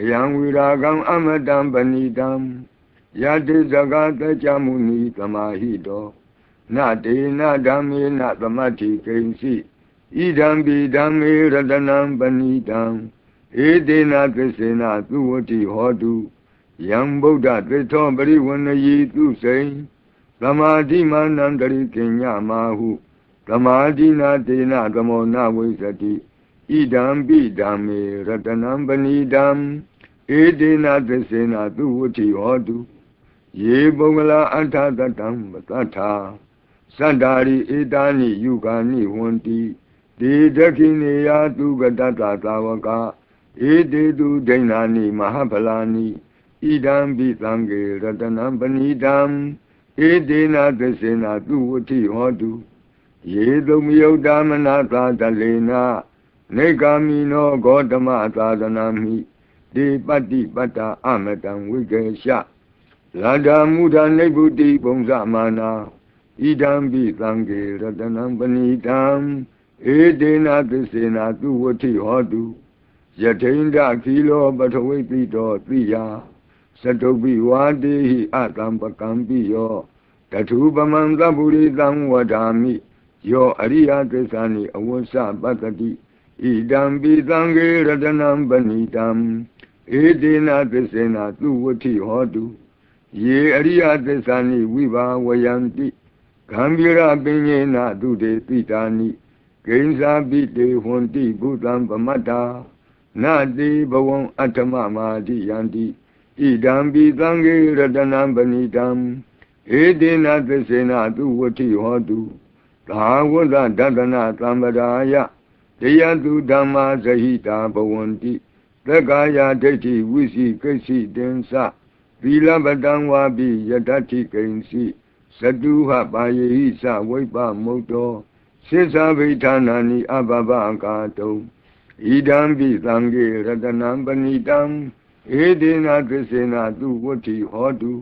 အယံဝိရာဂံအမတံပဏိတံယတိဇဂတကြမုနိသမာဟိတောနတေနဓမ္မေနသမတ္ထိကိဉ္စီဣဒံပိဓမ္မေရတနံပဏိတံဧတေနသစ္စေနသုဝတိဟောတုယံဗုဒ္ဓသစ္ထောပရိဝဏယီသူစိံသမာဓိမာနံတရိကိညမာဟုသမာဓိနာတေနသမောနဝိသတိဣဒံပိဓမ္မေရတနံပဏိတံ ဧတေနသစ္စေနသုဝတိဟောတုယေပုဂ္ဂလာအထသတံမသတ္ထာသန္တာရိဧတာနိယုဂာနိဝန္တိဒေဒခိနေယသူကတတသာဝကဧတေတုဒိဏာနိမဟာဖလာနိဣဒံပိသံဃေရတနံပဏိတံဧတေနသစ္စေနသူဝတိဟောတုယေတုမယုတ်တမနာသာတလေနာနေဂာမိနောဂေါတမသာသနာမိ ဒေပတ္တိပတ္တာအမတံဝိကေရှလာဒာမုဒာနိဗ္ဗုတိပုံစမာနာဣဒံပိသံဃေရတနံပဏိတံဧတေနသစ္စေနသူဝတိဟောတုယထိန္ဒခီလောပထဝိတိတောတိယသတုပိဝါတေဟိအတံပကံပိယောတထုပမံသဗ္ဗုရိတံဝဒာမိယောအရိယသစ္စာနိအဝဆပတ္တိဣဒံပိသံဃေရတနံပဏိတံ ဧတေနသစ္စေနသူဝတိဟောတုယေအရိယသစ္စာနိဝိဘာဝယံတိဂံဗီရပင်ညေနသူတေတိတာနိဂိဉ္စာပိတေဟွန်တိဘုသံပမတ္တာနတိဘဝံအတ္တမမာတိယန္တိဣဒံပိသံဃေရတနံပဏိတံဧတေနသစ္စေနသူဝတိဟောတုသာဝတ္တဒတနာသံပဒါယတရားသူဓမ္မာဇဟိတာဘဝန္တိ သက္ကာယဒိဋ္ဌိဝိစီကိစီတင်္စသီလပတံဝါပိယတ္တိကိဉ္စီသတုဟပါယေဟိသဝိပမုတ်တောစိသဗိဌာနာနိအဘဘကာတုံဣဒံပိသံဃေရတနံပဏိတံဧဒေနသစ္စေနသူဝတ္ထိဟောတု